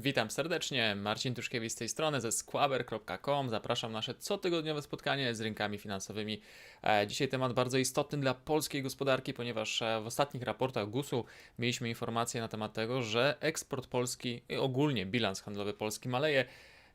Witam serdecznie, Marcin Tuszkiewicz z tej strony ze squaber.com. Zapraszam na nasze cotygodniowe spotkanie z rynkami finansowymi. E, Dzisiaj temat bardzo istotny dla polskiej gospodarki, ponieważ e, w ostatnich raportach GUS-u mieliśmy informacje na temat tego, że eksport polski i ogólnie bilans handlowy Polski maleje.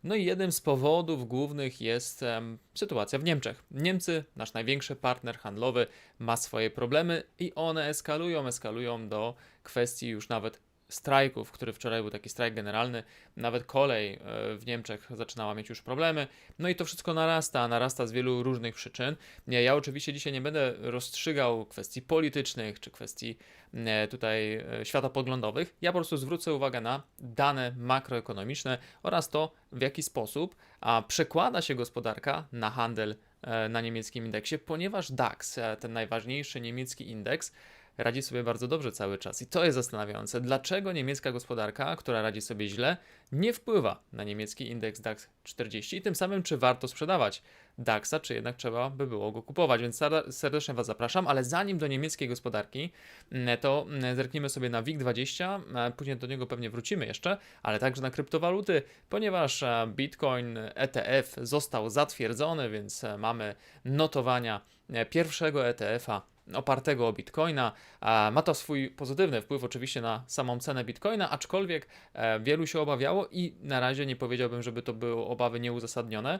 No i jednym z powodów głównych jest em, sytuacja w Niemczech. Niemcy, nasz największy partner handlowy, ma swoje problemy i one eskalują, eskalują do kwestii już nawet strajków, który wczoraj był taki strajk generalny, nawet kolej e, w Niemczech zaczynała mieć już problemy. No i to wszystko narasta, narasta z wielu różnych przyczyn. Ja, ja oczywiście dzisiaj nie będę rozstrzygał kwestii politycznych czy kwestii e, tutaj e, światopoglądowych. Ja po prostu zwrócę uwagę na dane makroekonomiczne oraz to, w jaki sposób przekłada się gospodarka na handel na niemieckim indeksie, ponieważ DAX, ten najważniejszy niemiecki indeks, radzi sobie bardzo dobrze cały czas. I to jest zastanawiające. Dlaczego niemiecka gospodarka, która radzi sobie źle, nie wpływa na niemiecki indeks DAX 40 i tym samym, czy warto sprzedawać DAXa, czy jednak trzeba by było go kupować. Więc serde- serdecznie Was zapraszam, ale zanim do niemieckiej gospodarki, mm, to mm, zerknijmy sobie na WIG20, e, później do niego pewnie wrócimy jeszcze, ale także na kryptowaluty, ponieważ e, Bitcoin ETF został zatwierdzony, więc e, mamy notowania e, pierwszego ETF-a opartego o Bitcoina. Ma to swój pozytywny wpływ oczywiście na samą cenę Bitcoina, aczkolwiek e, wielu się obawiało i na razie nie powiedziałbym, żeby to były obawy nieuzasadnione,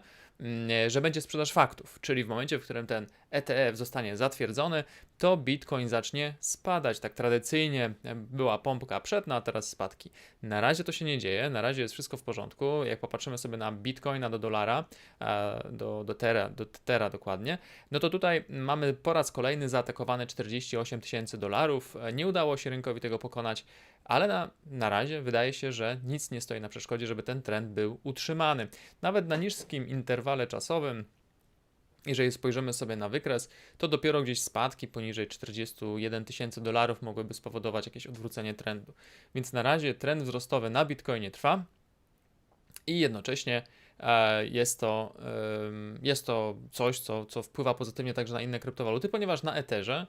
że będzie sprzedaż faktów, czyli w momencie, w którym ten ETF zostanie zatwierdzony, to Bitcoin zacznie spadać. Tak tradycyjnie e, była pompka przedna, a teraz spadki. Na razie to się nie dzieje, na razie jest wszystko w porządku. Jak popatrzymy sobie na Bitcoina do dolara, e, do, do, tera, do tera dokładnie, no to tutaj mamy po raz kolejny zaatakowane 48 tysięcy dolarów. E, Nie udało się rynkowi tego pokonać, ale na, na razie wydaje się, że nic nie stoi na przeszkodzie, żeby ten trend był utrzymany. Nawet na niskim interwale czasowym, jeżeli spojrzymy sobie na wykres, to dopiero gdzieś spadki poniżej 41 tysięcy dolarów mogłyby spowodować jakieś odwrócenie trendu. Więc na razie trend wzrostowy na Bitcoinie trwa i jednocześnie e, jest to, em, jest to coś, co, co wpływa pozytywnie także na inne kryptowaluty, ponieważ na Etherze e,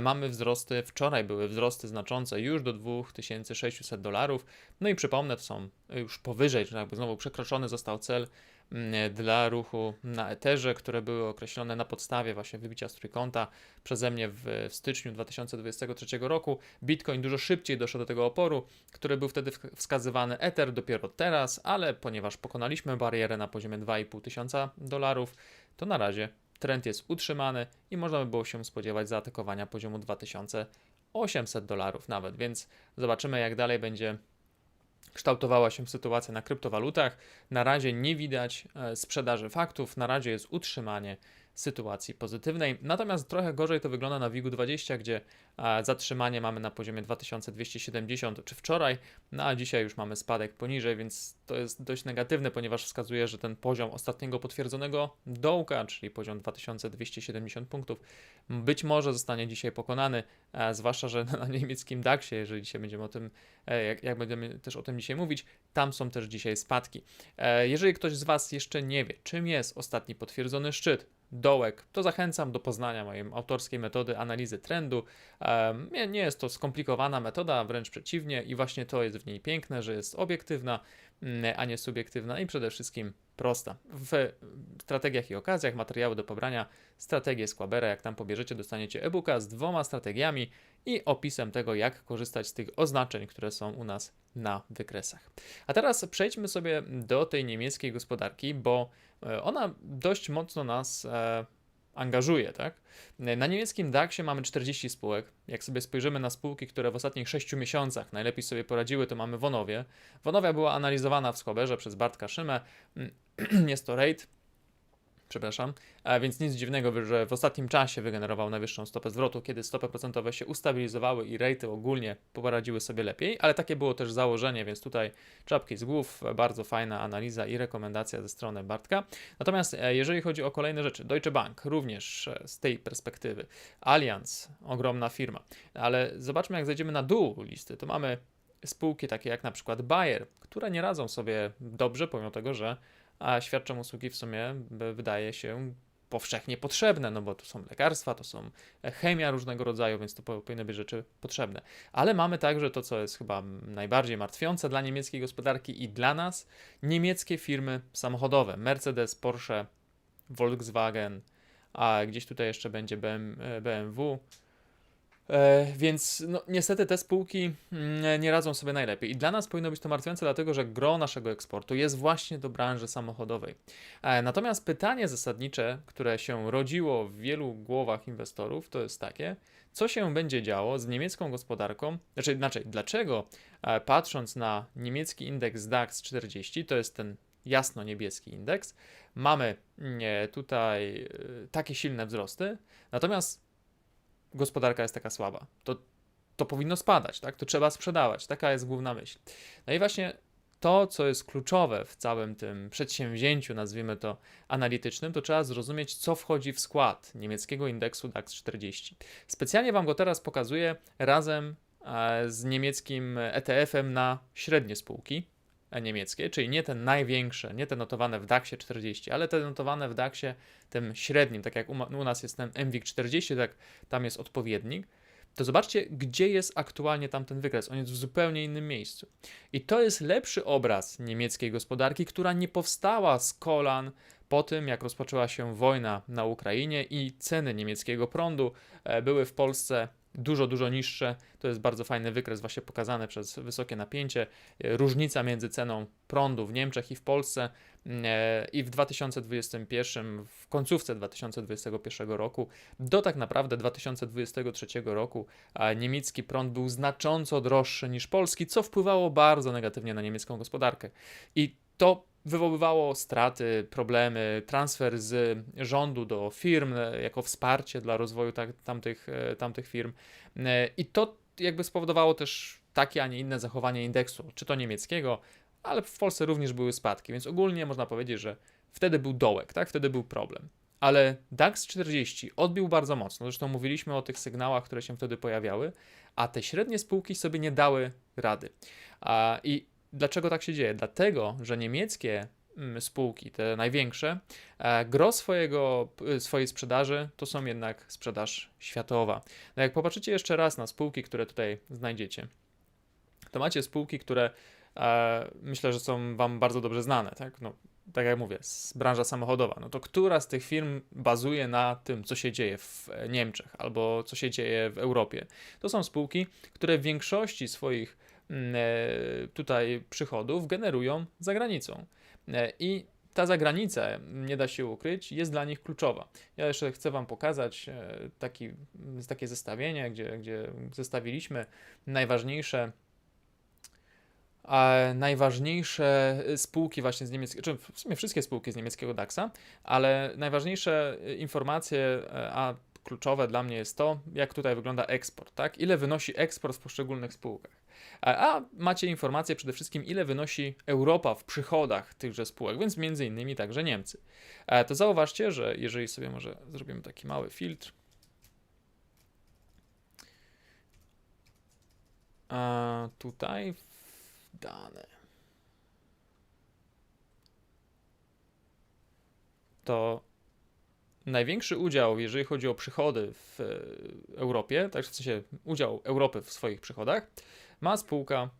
mamy wzrosty, wczoraj były wzrosty znaczące już do 2600 dolarów. No i przypomnę, to są już powyżej, czy jakby znowu przekroczony został cel mm, dla ruchu na Etherze, które były określone na podstawie właśnie wybicia z trójkąta przeze mnie w, w styczniu 2023 roku. Bitcoin dużo szybciej doszedł do tego oporu, który był wtedy wskazywany Ether dopiero teraz, ale ponieważ pokonaliśmy barierę na poziomie 2,5 tysiąca dolarów, to na razie trend jest utrzymany i można by było się spodziewać zaatakowania poziomu 2800 dolarów nawet, więc zobaczymy jak dalej będzie kształtowała się sytuacja na kryptowalutach. Na razie nie widać e, sprzedaży faktów, na razie jest utrzymanie sytuacji pozytywnej. Natomiast trochę gorzej to wygląda na WIG-20, gdzie zatrzymanie mamy na poziomie 2270 czy wczoraj, no a dzisiaj już mamy spadek poniżej, więc to jest dość negatywne, ponieważ wskazuje, że ten poziom ostatniego potwierdzonego dołka, czyli poziom 2270 punktów, być może zostanie dzisiaj pokonany, zwłaszcza, że na niemieckim DAX-ie, jeżeli dzisiaj będziemy o tym, e, jak, jak będziemy też o tym dzisiaj mówić, tam są też dzisiaj spadki. E, Jeżeli ktoś z Was jeszcze nie wie, czym jest ostatni potwierdzony szczyt, dołek, to zachęcam do poznania mojej autorskiej metody analizy trendu. Nie, jest to skomplikowana metoda, wręcz przeciwnie, i właśnie to jest w niej piękne, że jest obiektywna, a nie subiektywna i przede wszystkim prosta. W strategiach i okazjach, materiały do pobrania, strategię Squabera, jak tam pobierzecie, dostaniecie e-booka z dwoma strategiami i opisem tego, jak korzystać z tych oznaczeń, które są u nas na wykresach. A teraz przejdźmy sobie do tej niemieckiej gospodarki, bo e, ona dość mocno nas e, angażuje, tak? Na niemieckim DAX-ie mamy 40 spółek. Jak sobie spojrzymy na spółki, które w ostatnich 6 miesiącach najlepiej sobie poradziły, to mamy Wonowie. Wonowia była analizowana w Squaberze przez Bartka Szymę. Jest to rate przepraszam, a więc nic dziwnego, że w ostatnim czasie wygenerował najwyższą stopę zwrotu, kiedy stopy procentowe się ustabilizowały i rejty ogólnie poradziły sobie lepiej, ale takie było też założenie, więc tutaj czapki z głów, bardzo fajna analiza i rekomendacja ze strony Bartka. Natomiast e, jeżeli chodzi o kolejne rzeczy, Deutsche Bank również e, z tej perspektywy, Allianz, ogromna firma, ale zobaczmy jak zejdziemy na dół listy, to mamy spółki takie jak na przykład Bayer, które nie radzą sobie dobrze, pomimo tego, że a świadczą usługi w sumie wydaje się powszechnie potrzebne, no bo to są lekarstwa, to są chemia różnego rodzaju, więc to po- powinny być rzeczy potrzebne. Ale mamy także to, co jest chyba najbardziej martwiące dla niemieckiej gospodarki i dla nas, niemieckie firmy samochodowe, Mercedes, Porsche, Volkswagen, a gdzieś tutaj jeszcze będzie BM, e, BMW. E, więc no, niestety te spółki mm, nie radzą sobie najlepiej. I dla nas powinno być to martwiące, dlatego że gro naszego eksportu jest właśnie do branży samochodowej. E, natomiast pytanie zasadnicze, które się rodziło w wielu głowach inwestorów, to jest takie, co się będzie działo z niemiecką gospodarką, znaczy, znaczy dlaczego e, patrząc na niemiecki indeks DAX 40, to jest ten jasno niebieski indeks, mamy nie, tutaj takie silne wzrosty, natomiast gospodarka jest taka słaba. To, to powinno spadać, tak? To trzeba sprzedawać. Taka jest główna myśl. No i właśnie to, co jest kluczowe w całym tym przedsięwzięciu, nazwijmy to analitycznym, to trzeba zrozumieć, co wchodzi w skład niemieckiego indeksu DAX 40. Specjalnie Wam go teraz pokazuję razem e, z niemieckim ETF-em na średnie spółki niemieckie, czyli nie te największe, nie te notowane w DAXie 40, ale te notowane w DAXie tym średnim, tak jak u, u nas jest ten MWIG 40, tak tam jest odpowiednik, to zobaczcie, gdzie jest aktualnie tamten wykres. On jest w zupełnie innym miejscu. I to jest lepszy obraz niemieckiej gospodarki, która nie powstała z kolan po tym, jak rozpoczęła się wojna na Ukrainie i ceny niemieckiego prądu e, były w Polsce dużo, dużo niższe. To jest bardzo fajny wykres, właśnie pokazany przez wysokie napięcie. E, Różnica między ceną prądu w Niemczech i w Polsce e, i w 2021, w końcówce 2021 roku, do tak naprawdę 2023 roku, niemiecki prąd był znacząco droższy niż polski, co wpływało bardzo negatywnie na niemiecką gospodarkę. I to wywoływało straty, problemy, transfer z rządu do firm e, jako wsparcie dla rozwoju tak, tamtych, e, tamtych firm. E, I to jakby spowodowało też takie, a nie inne zachowanie indeksu, czy to niemieckiego, ale w Polsce również były spadki, więc ogólnie można powiedzieć, że wtedy był dołek, tak? Wtedy był problem. Ale DAX 40 odbił bardzo mocno. Zresztą mówiliśmy o tych sygnałach, które się wtedy pojawiały, a te średnie spółki sobie nie dały rady. I dlaczego tak się dzieje? Dlatego, że niemieckie mm, spółki, te największe, e, gro swojego, swojej sprzedaży to są jednak sprzedaż światowa. No jak popatrzycie jeszcze raz na spółki, które tutaj znajdziecie, to macie spółki, które e, myślę, że są Wam bardzo dobrze znane, tak? No, tak jak mówię, branża samochodowa. No to która z tych firm bazuje na tym, co się dzieje w e, Niemczech albo co się dzieje w Europie? To są spółki, które w większości swoich tutaj przychodów generują za granicą. E, I ta zagranica, nie da się ukryć, jest dla nich kluczowa. Ja jeszcze chcę Wam pokazać e, taki, takie zestawienie, gdzie, gdzie zestawiliśmy najważniejsze najważniejsze spółki właśnie z niemieckiego, czy w sumie wszystkie spółki z niemieckiego DAX-a, ale najważniejsze informacje, e, a kluczowe dla mnie jest to, jak tutaj wygląda eksport, tak? Ile wynosi eksport w poszczególnych spółkach. A, a macie informacje przede wszystkim, ile wynosi Europa w przychodach tychże spółek, więc między innymi także Niemcy. E, To zauważcie, że jeżeli sobie może zrobimy taki mały filtr, a tutaj dane. To największy udział, jeżeli chodzi o przychody w e, Europie, tak w sensie udział Europy w swoich przychodach, ma spółka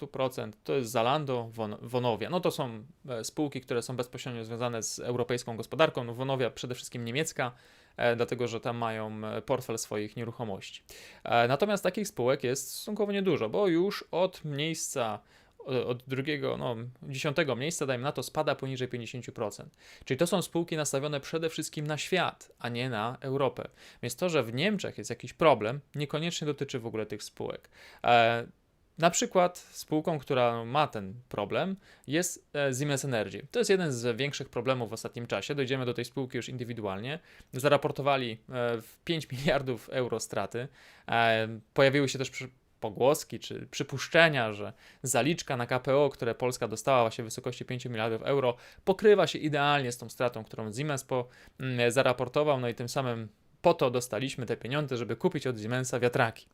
100%, to jest Zalando, Won- Vonovia. No to są e, spółki, które są bezpośrednio związane z europejską gospodarką. No przede wszystkim niemiecka, e, dlatego że tam mają portfel swoich nieruchomości. Natomiast takich spółek jest stosunkowo niedużo, bo już od miejsca od drugiego, no, dziesiątego miejsca, dajmy na to, spada poniżej 50%. Czyli to są spółki nastawione przede wszystkim na świat, a nie na Europę. Więc to, że w Niemczech jest jakiś problem, niekoniecznie dotyczy w ogóle tych spółek. E, na przykład spółką, która ma ten problem jest e, Siemens Energy. To jest jeden z większych problemów w ostatnim czasie. Dojdziemy do tej spółki już indywidualnie. Zaraportowali e, w 5 miliardów euro straty. E, Pojawiły się też pogłoski czy przypuszczenia, że zaliczka na KPO, które Polska dostała właśnie w wysokości 5 miliardów euro, pokrywa się idealnie z tą stratą, którą Siemens po, mm, zaraportował, no i tym samym po to dostaliśmy te pieniądze, żeby kupić od Siemensa wiatraki.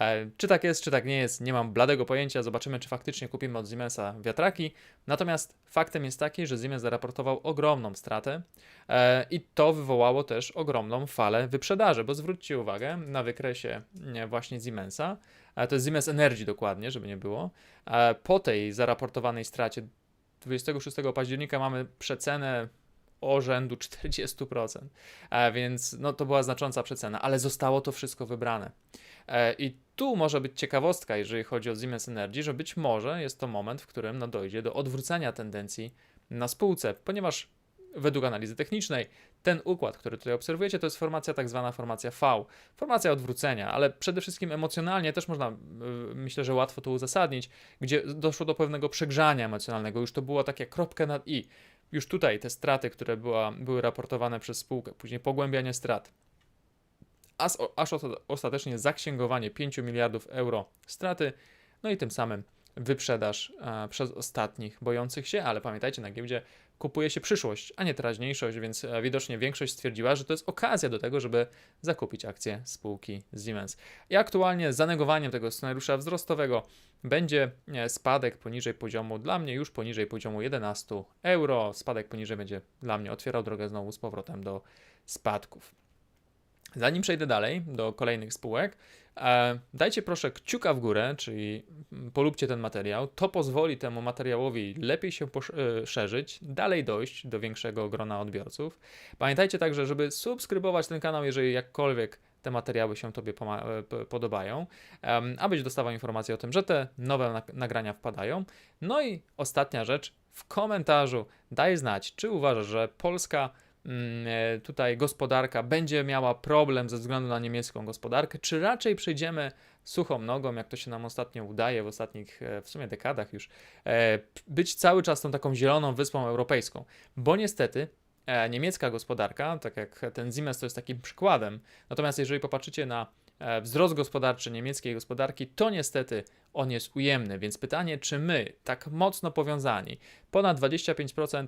E, czy tak jest, czy tak nie jest, nie mam bladego pojęcia. Zobaczymy, czy faktycznie kupimy od Siemensa wiatraki. Natomiast faktem jest taki, że Siemens zaraportował ogromną stratę e, i to wywołało też ogromną falę wyprzedaży, bo zwróćcie uwagę na wykresie nie, właśnie Siemensa, to jest Siemens Energy dokładnie, żeby nie było. Po tej zaraportowanej stracie 26 października mamy przecenę o rzędu 40%, e, więc no, to była znacząca przecena, ale zostało to wszystko wybrane. E, I tu może być ciekawostka, jeżeli chodzi o Siemens Energy, że być może jest to moment, w którym no, dojdzie do odwrócenia tendencji na spółce, ponieważ według analizy technicznej. Ten układ, który tutaj obserwujecie, to jest formacja tak zwana formacja V, formacja odwrócenia, ale przede wszystkim emocjonalnie też można, y, myślę, że łatwo to uzasadnić, gdzie doszło do pewnego przegrzania emocjonalnego, już to było takie kropkę nad i. Już tutaj te straty, które była, były raportowane przez spółkę, później pogłębianie strat, aż, ostatecznie zaksięgowanie 5 miliardów euro straty, no i tym samym wyprzedaż e, przez ostatnich bojących się, ale pamiętajcie, na giełdzie kupuje się przyszłość, a nie teraźniejszość, więc e, widocznie większość stwierdziła, że to jest okazja do tego, żeby zakupić akcje spółki Siemens. I aktualnie zanegowaniem tego scenariusza wzrostowego będzie e, spadek poniżej poziomu, dla mnie już poniżej poziomu 11 euro. Spadek poniżej będzie dla mnie otwierał drogę znowu z powrotem do spadków. Zanim przejdę dalej do kolejnych spółek, e, dajcie proszę kciuka w górę, czyli polubcie ten materiał. To pozwoli temu materiałowi lepiej się poszerzyć, dalej dojść do większego grona odbiorców. Pamiętajcie także, żeby subskrybować ten kanał, jeżeli jakkolwiek te materiały się Tobie e, podobają, abyś dostawał informacje o tym, że te nowe nagrania wpadają. No i ostatnia rzecz, w komentarzu daj znać, czy uważasz, że Polska Mm, e, tutaj gospodarka będzie miała problem ze względu na niemiecką gospodarkę, czy raczej przejdziemy suchą nogą, jak to się nam ostatnio udaje w ostatnich e, w sumie dekadach już, e, być cały czas tą taką zieloną wyspą europejską, bo niestety niemiecka gospodarka, tak jak ten Siemens to jest takim przykładem, natomiast jeżeli popatrzycie na wzrost gospodarczy niemieckiej gospodarki, to niestety on jest ujemny, więc pytanie, czy my, tak mocno powiązani, ponad 25%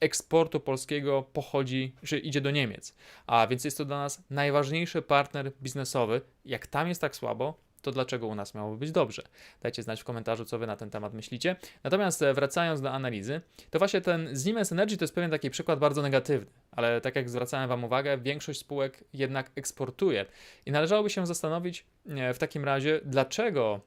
eksportu polskiego pochodzi, że idzie do Niemiec. A więc jest to dla nas najważniejszy partner biznesowy. Jak tam jest tak słabo, to dlaczego u nas miałoby być dobrze? Dajcie znać w komentarzu, co wy na ten temat myślicie. Natomiast e, wracając do analizy, to właśnie ten Siemens Energy to jest pewien taki przykład bardzo negatywny, ale tak jak zwracałem wam uwagę, większość spółek jednak eksportuje i należałoby się zastanowić e, w takim razie, dlaczego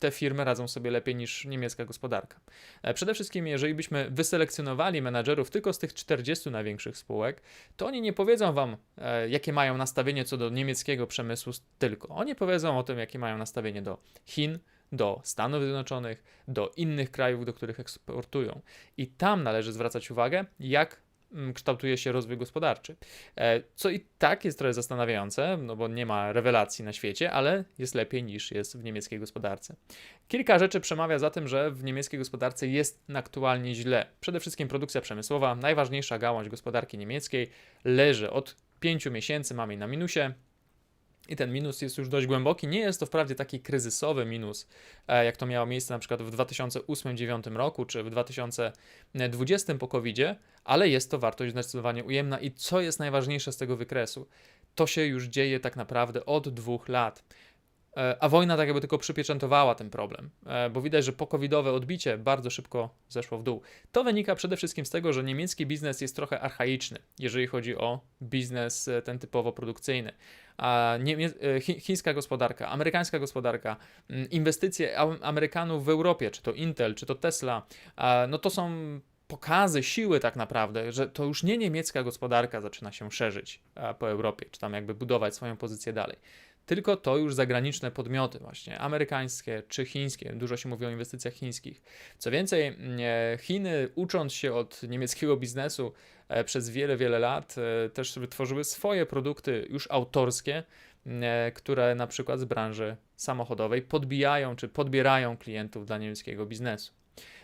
te firmy radzą sobie lepiej niż niemiecka gospodarka. E, przede wszystkim, jeżeli byśmy wyselekcjonowali menadżerów tylko z tych 40 największych spółek, to oni nie powiedzą wam, e, jakie mają nastawienie co do niemieckiego przemysłu tylko. Oni powiedzą o tym, jakie mają nastawienie do Chin, do Stanów Zjednoczonych, do innych krajów, do których eksportują. I tam należy zwracać uwagę, jak Mm, kształtuje się rozwój gospodarczy. E, co i tak jest trochę zastanawiające, no bo nie ma rewelacji na świecie, ale jest lepiej niż jest w niemieckiej gospodarce. Kilka rzeczy przemawia za tym, że w niemieckiej gospodarce jest aktualnie źle. Przede wszystkim produkcja przemysłowa, najważniejsza gałąź gospodarki niemieckiej, leży od pięciu miesięcy, mamy na minusie. I ten minus jest już dość głęboki. Nie jest to wprawdzie taki kryzysowy minus, e, jak to miało miejsce na przykład w 2008-2009 roku, czy w 2020 po covid ale jest to wartość zdecydowanie ujemna. I co jest najważniejsze z tego wykresu? To się już dzieje tak naprawdę od dwóch lat. E, a wojna tak jakby tylko przypieczętowała ten problem, e, bo widać, że pokowidowe odbicie bardzo szybko zeszło w dół. To wynika przede wszystkim z tego, że niemiecki biznes jest trochę archaiczny, jeżeli chodzi o biznes ten typowo produkcyjny a e, chińska gospodarka, amerykańska gospodarka, mm, inwestycje Amerykanów w Europie, czy to Intel, czy to Tesla, no to są pokazy siły tak naprawdę, że to już nie niemiecka gospodarka zaczyna się szerzyć po Europie, czy tam jakby budować swoją pozycję dalej tylko to już zagraniczne podmioty, właśnie amerykańskie czy chińskie. Dużo się mówi o inwestycjach chińskich. Co więcej, mm, e, Chiny, ucząc się od niemieckiego biznesu e, przez wiele, wiele lat, e, też wytworzyły swoje produkty już autorskie, mm, które na przykład z branży samochodowej podbijają czy podbierają klientów dla niemieckiego biznesu.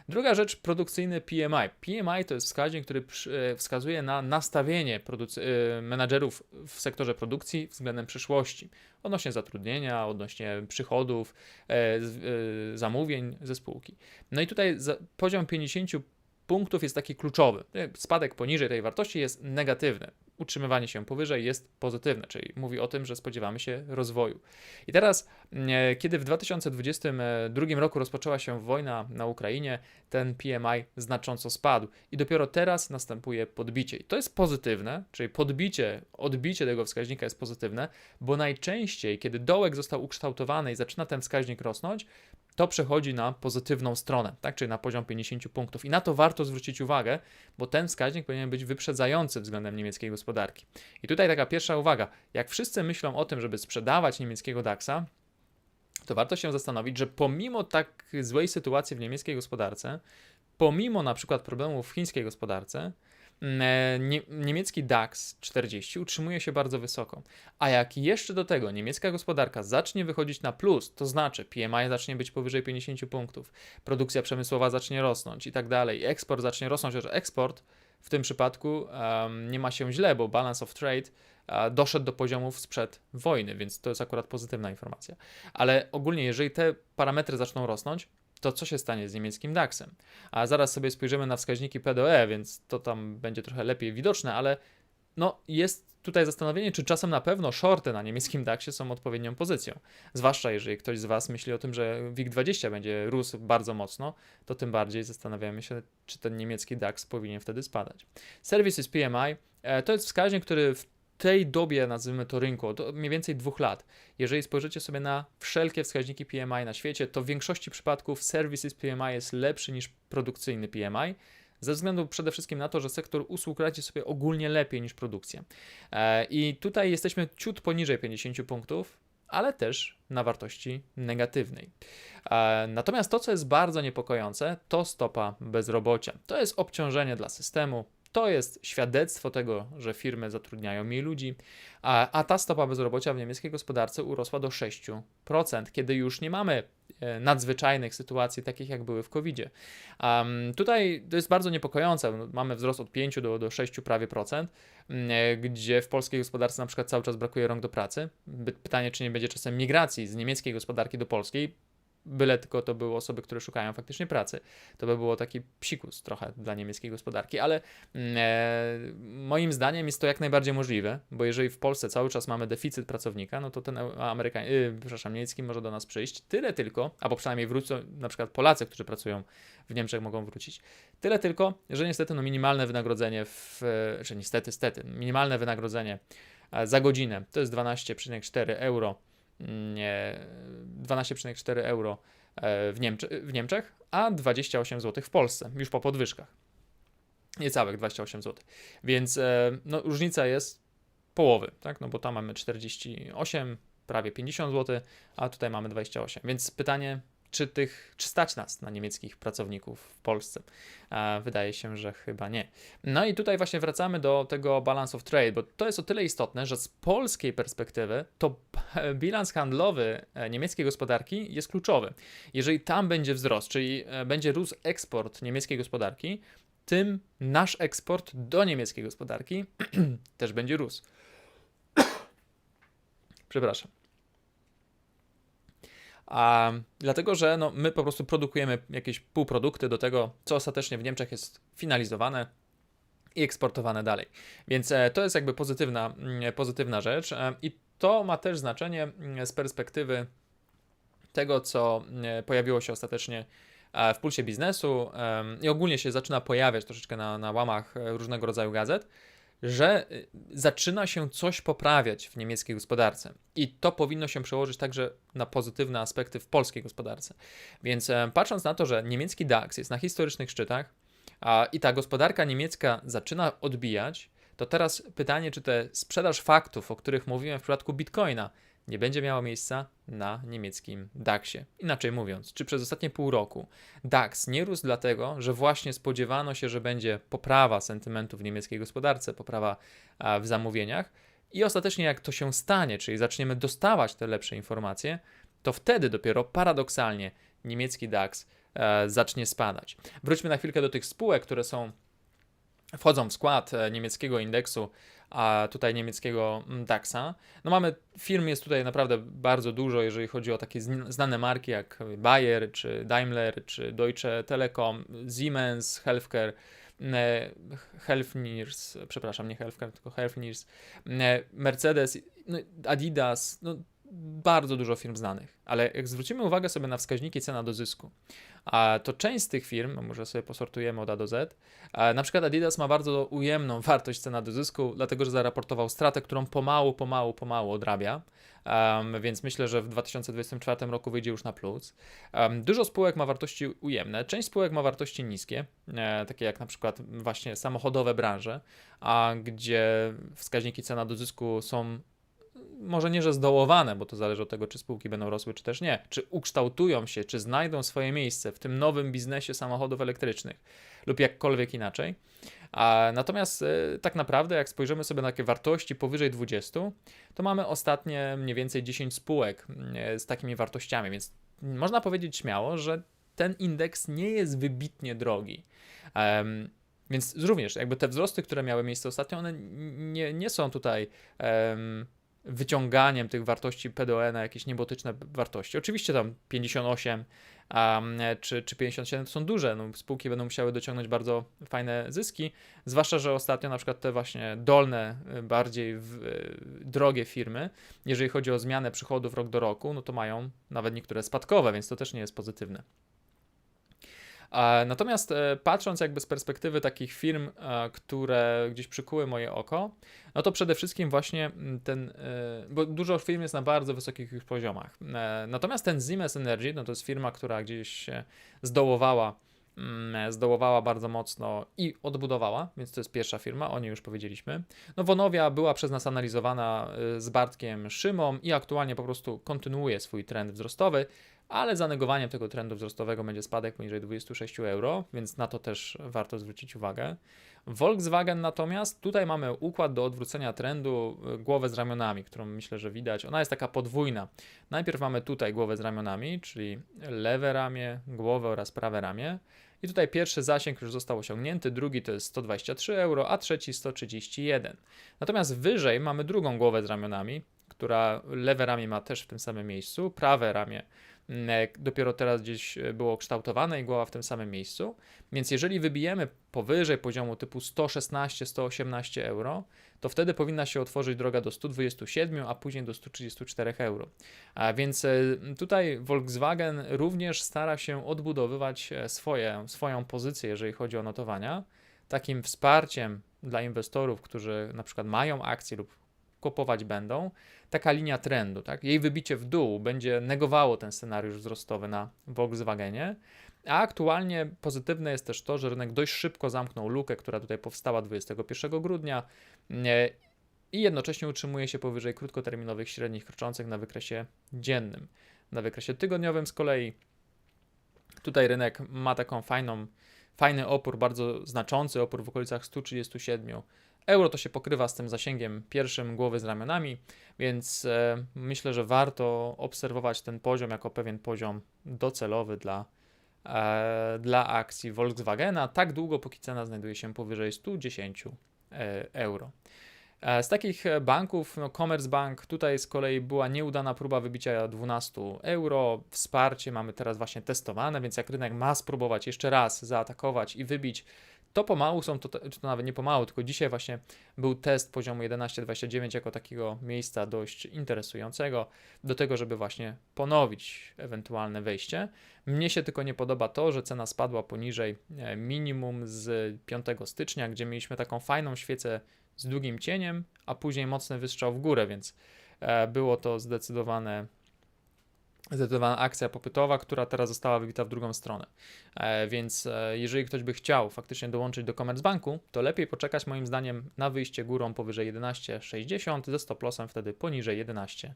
Druga rzecz, produkcyjny PMI. PMI to jest wskaźnik, który e, wskazuje na nastawienie e, menadżerów w sektorze produkcji względem przyszłości, odnośnie zatrudnienia, odnośnie przychodów, e, zamówień ze spółki. No i tutaj poziom 50 punktów jest taki kluczowy. Spadek poniżej tej wartości jest negatywny. Utrzymywanie się powyżej jest pozytywne, czyli mówi o tym, że spodziewamy się rozwoju. I teraz, e, kiedy w 2022 roku rozpoczęła się wojna na Ukrainie, ten PMI znacząco spadł i dopiero teraz następuje podbicie. I to jest pozytywne, czyli podbicie, odbicie tego wskaźnika jest pozytywne, bo najczęściej, kiedy dołek został ukształtowany i zaczyna ten wskaźnik rosnąć, to przechodzi na pozytywną stronę, tak, czyli na poziom 50 punktów. I na to warto zwrócić uwagę, bo ten wskaźnik powinien być wyprzedzający względem niemieckiej gospodarki. I tutaj taka pierwsza uwaga. Jak wszyscy myślą o tym, żeby sprzedawać niemieckiego DAXa, to warto się zastanowić, że pomimo tak złej sytuacji w niemieckiej gospodarce, pomimo na przykład problemów w chińskiej gospodarce, nie, niemiecki DAX 40 utrzymuje się bardzo wysoko. A jak jeszcze do tego niemiecka gospodarka zacznie wychodzić na plus, to znaczy PMI zacznie być powyżej 50 punktów, produkcja przemysłowa zacznie rosnąć i tak dalej, eksport zacznie rosnąć, chociaż eksport w tym przypadku um, nie ma się źle, bo balance of trade doszedł do poziomów sprzed wojny, więc to jest akurat pozytywna informacja. Ale ogólnie, jeżeli te parametry zaczną rosnąć, to co się stanie z niemieckim DAX-em? A zaraz sobie spojrzymy na wskaźniki PDE, więc to tam będzie trochę lepiej widoczne, ale no jest tutaj zastanowienie, czy czasem na pewno shorty na niemieckim DAXie są odpowiednią pozycją. Zwłaszcza jeżeli ktoś z Was myśli o tym, że WIG20 będzie rósł bardzo mocno, to tym bardziej zastanawiamy się, czy ten niemiecki DAX powinien wtedy spadać. Services PMI e, to jest wskaźnik, który w tej dobie, nazwijmy to rynku, od mniej więcej dwóch lat, jeżeli spojrzycie sobie na wszelkie wskaźniki PMI na świecie, to w większości przypadków services PMI jest lepszy niż produkcyjny PMI, ze względu przede wszystkim na to, że sektor usług radzi sobie ogólnie lepiej niż produkcja. E, I tutaj jesteśmy ciut poniżej 50 punktów, ale też na wartości negatywnej. E, natomiast to, co jest bardzo niepokojące, to stopa bezrobocia. To jest obciążenie dla systemu, to jest świadectwo tego, że firmy zatrudniają mniej ludzi, a, a ta stopa bezrobocia w niemieckiej gospodarce urosła do 6%, kiedy już nie mamy e, nadzwyczajnych sytuacji, takich jak były w COVID-zie. Um, tutaj to jest bardzo niepokojące. Mamy wzrost od 5 do, do 6 prawie procent, e, gdzie w polskiej gospodarce na przykład cały czas brakuje rąk do pracy. Pytanie, czy nie będzie czasem migracji z niemieckiej gospodarki do polskiej, byle tylko to były osoby, które szukają faktycznie pracy. To by było taki psikus trochę dla niemieckiej gospodarki, ale mm, e, moim zdaniem jest to jak najbardziej możliwe, bo jeżeli w Polsce cały czas mamy deficyt pracownika, no to ten Amerykanin, yy, przepraszam, niemiecki może do nas przyjść, tyle tylko, albo przynajmniej wrócą, na przykład Polacy, którzy pracują w Niemczech mogą wrócić, tyle tylko, że niestety no minimalne wynagrodzenie, w, że niestety, stety, minimalne wynagrodzenie e, za godzinę to jest 12,4 euro 12,4 euro e, w, Niemcze w Niemczech, a 28 zł w Polsce, już po podwyżkach. Niecałych 28 zł. Więc e, no, różnica jest połowy, tak? No bo tam mamy 48, prawie 50 zł, a tutaj mamy 28. Więc pytanie, czy, tych, czy stać nas na niemieckich pracowników w Polsce? Wydaje się, że chyba nie. No i tutaj właśnie wracamy do tego balance of trade, bo to jest o tyle istotne, że z polskiej perspektywy to bilans handlowy e, niemieckiej gospodarki jest kluczowy. Jeżeli tam będzie wzrost, czyli e, będzie rósł eksport niemieckiej gospodarki, tym nasz eksport do niemieckiej gospodarki też będzie rósł. Przepraszam. A, dlatego, że no, my po prostu produkujemy jakieś półprodukty do tego, co ostatecznie w Niemczech jest finalizowane i eksportowane dalej. Więc e, to jest jakby pozytywna, mm, pozytywna rzecz e, i to ma też znaczenie mm, z perspektywy tego, co e, pojawiło się ostatecznie w pulsie biznesu i ogólnie się zaczyna pojawiać troszeczkę na, na łamach różnego rodzaju gazet że y, zaczyna się coś poprawiać w niemieckiej gospodarce. I to powinno się przełożyć także na pozytywne aspekty w polskiej gospodarce. Więc e, patrząc na to, że niemiecki DAX jest na historycznych szczytach a, i ta gospodarka niemiecka zaczyna odbijać, to teraz pytanie, czy te sprzedaż faktów, o których mówiłem w przypadku Bitcoina, nie będzie miało miejsca na niemieckim DAXie. Inaczej mówiąc, czy przez ostatnie pół roku DAX nie rósł dlatego, że właśnie spodziewano się, że będzie poprawa sentymentu w niemieckiej gospodarce, poprawa w zamówieniach i ostatecznie jak to się stanie, czyli zaczniemy dostawać te lepsze informacje, to wtedy dopiero paradoksalnie niemiecki DAX e, zacznie spadać. Wróćmy na chwilkę do tych spółek, które są wchodzą w skład e, niemieckiego indeksu a tutaj niemieckiego mm, DAX-a. No mamy, firm jest tutaj naprawdę bardzo dużo, jeżeli chodzi o takie znane marki jak Bayer, czy Daimler, czy Deutsche Telekom, Siemens, Healthcare, e, Healthineers, przepraszam, nie Healthcare, tylko Healthineers, e, Mercedes, no, Adidas, no bardzo dużo firm znanych, ale jak zwrócimy uwagę sobie na wskaźniki cena do zysku, to część z tych firm, może sobie posortujemy od A do Z, na przykład Adidas ma bardzo ujemną wartość cena do zysku, dlatego że zaraportował stratę, którą pomału, pomału, pomału odrabia, więc myślę, że w 2024 roku wyjdzie już na plus. Dużo spółek ma wartości ujemne, część spółek ma wartości niskie, e, takie jak na przykład właśnie samochodowe branże, a gdzie wskaźniki cena do zysku są może nie, że zdołowane, bo to zależy od tego, czy spółki będą rosły, czy też nie, czy ukształtują się, czy znajdą swoje miejsce w tym nowym biznesie samochodów elektrycznych lub jakkolwiek inaczej. A natomiast y, tak naprawdę, jak spojrzymy sobie na takie wartości powyżej 20, to mamy ostatnie mniej więcej 10 spółek y, z takimi wartościami, więc można powiedzieć śmiało, że ten indeks nie jest wybitnie drogi. Więc również jakby te wzrosty, które miały miejsce ostatnio, one nie, nie są tutaj wyciąganiem tych wartości PDOE na jakieś niebotyczne wartości. Oczywiście tam 58 um, czy, czy 57 to są duże, no, spółki będą musiały dociągnąć bardzo fajne zyski, zwłaszcza, że ostatnio na przykład te właśnie dolne, y, bardziej w, y, drogie firmy, jeżeli chodzi o zmianę przychodów rok do roku, no to mają nawet niektóre spadkowe, więc to też nie jest pozytywne. Natomiast e, patrząc jakby z perspektywy takich firm, e, które gdzieś przykuły moje oko, no to przede wszystkim właśnie mm, ten, e, bo dużo firm jest na bardzo wysokich już poziomach. Natomiast ten Siemens Energy, no to jest firma, która gdzieś zdołowała mm, zdołowała bardzo mocno i odbudowała, więc to jest pierwsza firma, o niej już powiedzieliśmy. No Wonowia była przez nas analizowana z Bartkiem Szymą i aktualnie po prostu kontynuuje swój trend wzrostowy ale zanegowaniem tego trendu wzrostowego będzie spadek poniżej 26 euro, więc na to też warto zwrócić uwagę. Volkswagen natomiast, tutaj mamy układ do odwrócenia trendu, y, głowę z ramionami, którą myślę, że widać. Ona jest taka podwójna. Najpierw mamy tutaj głowę z ramionami, czyli lewe ramię, głowę oraz prawe ramię. I tutaj pierwszy zasięg już został osiągnięty, drugi to jest 123 euro, a trzeci 131. Natomiast wyżej mamy drugą głowę z ramionami, która lewe ramię ma też w tym samym miejscu, prawe ramię E, dopiero teraz gdzieś e, było kształtowane i głowa w tym samym miejscu. Więc jeżeli wybijemy powyżej poziomu typu 116-118 euro, to wtedy powinna się otworzyć droga do 127, a później do 134 euro. A więc e, tutaj Volkswagen również stara się odbudowywać swoje, swoją pozycję, jeżeli chodzi o notowania. Takim wsparciem dla inwestorów, którzy na przykład mają akcje lub kupować będą, taka linia trendu, tak? Jej wybicie w dół będzie negowało ten scenariusz wzrostowy na Volkswagenie, a aktualnie pozytywne jest też to, że rynek dość szybko zamknął lukę, która tutaj powstała 21 grudnia i jednocześnie utrzymuje się powyżej krótkoterminowych średnich kroczących na wykresie dziennym. Na wykresie tygodniowym z kolei tutaj rynek ma taką fajną, fajny opór, bardzo znaczący opór w okolicach 137 Euro to się pokrywa z tym zasięgiem pierwszym głowy z ramionami, więc e, myślę, że warto obserwować ten poziom jako pewien poziom docelowy dla, e, dla akcji Volkswagena, tak długo, póki cena znajduje się powyżej 110 e, euro. E, z takich banków, no Commerzbank, tutaj z kolei była nieudana próba wybicia 12 euro. Wsparcie mamy teraz właśnie testowane, więc jak rynek ma spróbować jeszcze raz zaatakować i wybić to pomału są, to, czy to nawet nie pomału, tylko dzisiaj właśnie był test poziomu 11.29 jako takiego miejsca dość interesującego do tego, żeby właśnie ponowić ewentualne wejście. Mnie się tylko nie podoba to, że cena spadła poniżej e, minimum z 5 stycznia, gdzie mieliśmy taką fajną świecę z długim cieniem, a później mocny wystrzał w górę, więc e, było to zdecydowane zdecydowana akcja popytowa, która teraz została wybita w drugą stronę. E, więc e, jeżeli ktoś by chciał faktycznie dołączyć do Commerzbanku, to lepiej poczekać moim zdaniem na wyjście górą powyżej 11,60 ze stop lossem wtedy poniżej 11.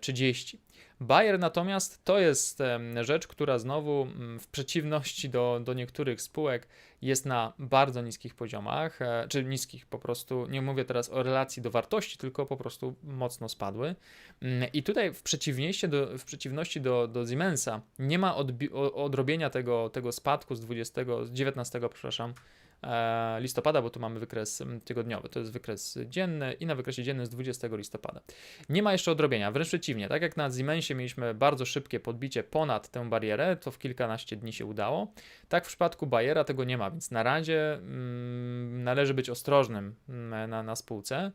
30. Bayer natomiast to jest rzecz, która znowu mm, w przeciwności do, do niektórych spółek jest na bardzo niskich poziomach, e, czy niskich po prostu, nie mówię teraz o relacji do wartości, tylko po prostu mocno spadły. Mm, I tutaj w przeciwieństwie do, w przeciwności do, do Siemensa nie ma odbi- odrobienia tego, tego spadku z 20, z 19, przepraszam, listopada, bo tu mamy wykres mm, tygodniowy, to jest wykres dzienny i na wykresie dziennym z 20 listopada. Nie ma jeszcze odrobienia, wręcz przeciwnie, tak jak na Siemensie mieliśmy bardzo szybkie podbicie ponad tę barierę, to w kilkanaście dni się udało, tak w przypadku Bayera tego nie ma, więc na razie mm, należy być ostrożnym mm, na, na spółce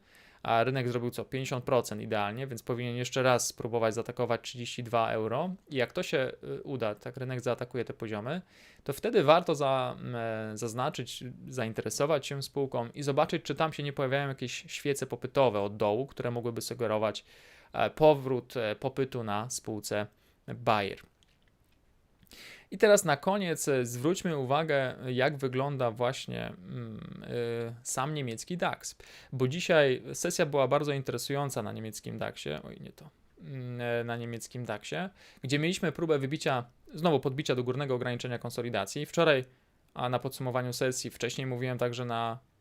a rynek zrobił co? 50% idealnie, więc powinien jeszcze raz spróbować zaatakować 32 euro. I jak to się y, uda, tak rynek zaatakuje te poziomy, to wtedy warto za, e, zaznaczyć, zainteresować się spółką i zobaczyć, czy tam się nie pojawiają jakieś świece popytowe od dołu, które mogłyby sugerować e, powrót e, popytu na spółce Bayer. I teraz na koniec e, zwróćmy uwagę, jak wygląda właśnie mm, y, sam niemiecki DAX, bo dzisiaj sesja była bardzo interesująca na niemieckim DAXie, oj nie to, mm, e, na niemieckim DAXie, gdzie mieliśmy próbę wybicia, znowu podbicia do górnego ograniczenia konsolidacji. Wczoraj, a na podsumowaniu sesji, wcześniej mówiłem także na e,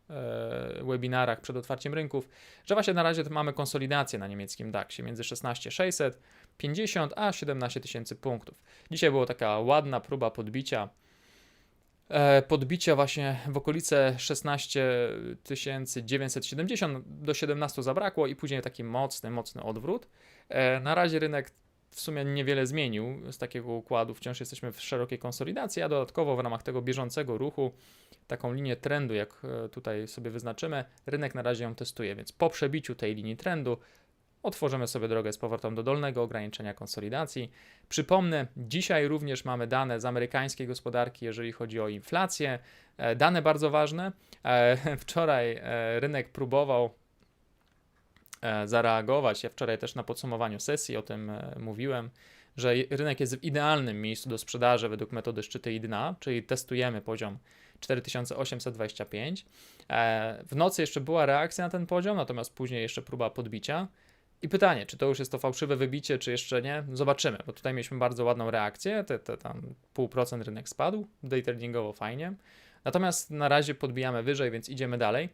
webinarach przed otwarciem rynków, że właśnie na razie mamy konsolidację na niemieckim DAXie między 16600 50 a 17 tysięcy punktów. Dzisiaj była taka ładna próba podbicia. E, podbicia właśnie w okolice 16 970 do 17 zabrakło i później taki mocny, mocny odwrót. E, na razie rynek w sumie niewiele zmienił z takiego układu. Wciąż jesteśmy w szerokiej konsolidacji, a dodatkowo w ramach tego bieżącego ruchu, taką linię trendu, jak e, tutaj sobie wyznaczymy, rynek na razie ją testuje, więc po przebiciu tej linii trendu otworzymy sobie drogę z powrotem do dolnego ograniczenia konsolidacji. Przypomnę, dzisiaj również mamy dane z amerykańskiej gospodarki, jeżeli chodzi o inflację. E, dane bardzo ważne. E, wczoraj rynek próbował zareagować. Ja wczoraj też na podsumowaniu sesji o tym mówiłem, że rynek jest w idealnym miejscu do sprzedaży według metody szczyty i dna, czyli testujemy poziom 4825. W nocy jeszcze była reakcja na ten poziom, natomiast później jeszcze próba podbicia. I pytanie, czy to już jest to fałszywe wybicie, czy jeszcze nie? Zobaczymy, bo tutaj mieliśmy bardzo ładną reakcję, te, te tam pół procent rynek spadł, day tradingowo fajnie. Natomiast na razie podbijamy wyżej, więc idziemy dalej.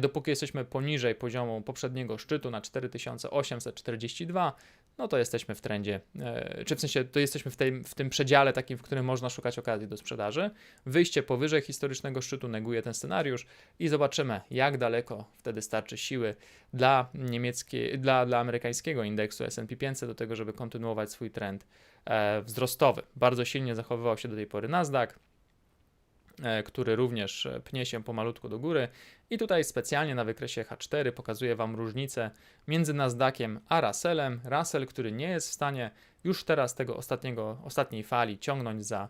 Dopóki jesteśmy poniżej poziomu poprzedniego szczytu na 4842, no to jesteśmy w trendzie, e, czy w sensie to jesteśmy w, tej, w tym przedziale takim, w którym można szukać okazji do sprzedaży. Wyjście powyżej historycznego szczytu neguje ten scenariusz i zobaczymy, jak daleko wtedy starczy siły dla, niemieckie, dla, dla amerykańskiego indeksu S&P 500 do tego, żeby kontynuować swój trend e, wzrostowy. Bardzo silnie zachowywał się do tej pory Nasdaq, który również e, pnie się pomalutku do góry. I tutaj specjalnie na wykresie H4 pokazuję Wam różnicę między Nasdaqiem a Russellem. Russell, który nie jest w stanie już teraz tego ostatniego, ostatniej fali ciągnąć za,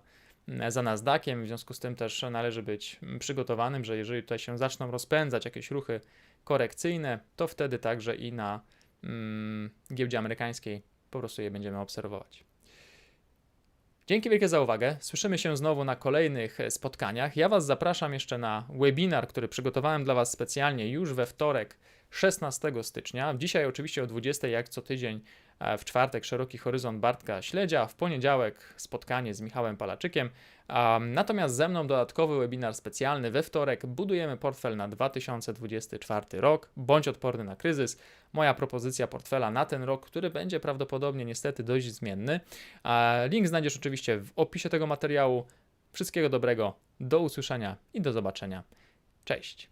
za Nasdaqiem, w związku z tym też należy być przygotowanym, że jeżeli tutaj się zaczną rozpędzać jakieś ruchy korekcyjne, to wtedy także i na mm, giełdzie amerykańskiej po prostu je będziemy obserwować. Dzięki wielkie za uwagę. Słyszymy się znowu na kolejnych e, spotkaniach. Ja Was zapraszam jeszcze na webinar, który przygotowałem dla Was specjalnie już we wtorek 16 stycznia. Dzisiaj oczywiście o 20 jak co tydzień w czwartek szeroki horyzont Bartka Śledzia, w poniedziałek spotkanie z Michałem Palaczykiem. Natomiast ze mną dodatkowy webinar specjalny we wtorek. Budujemy portfel na 2024 rok. Bądź odporny na kryzys. Moja propozycja portfela na ten rok, który będzie prawdopodobnie niestety dość zmienny. Link znajdziesz oczywiście w opisie tego materiału. Wszystkiego dobrego, do usłyszenia i do zobaczenia. Cześć.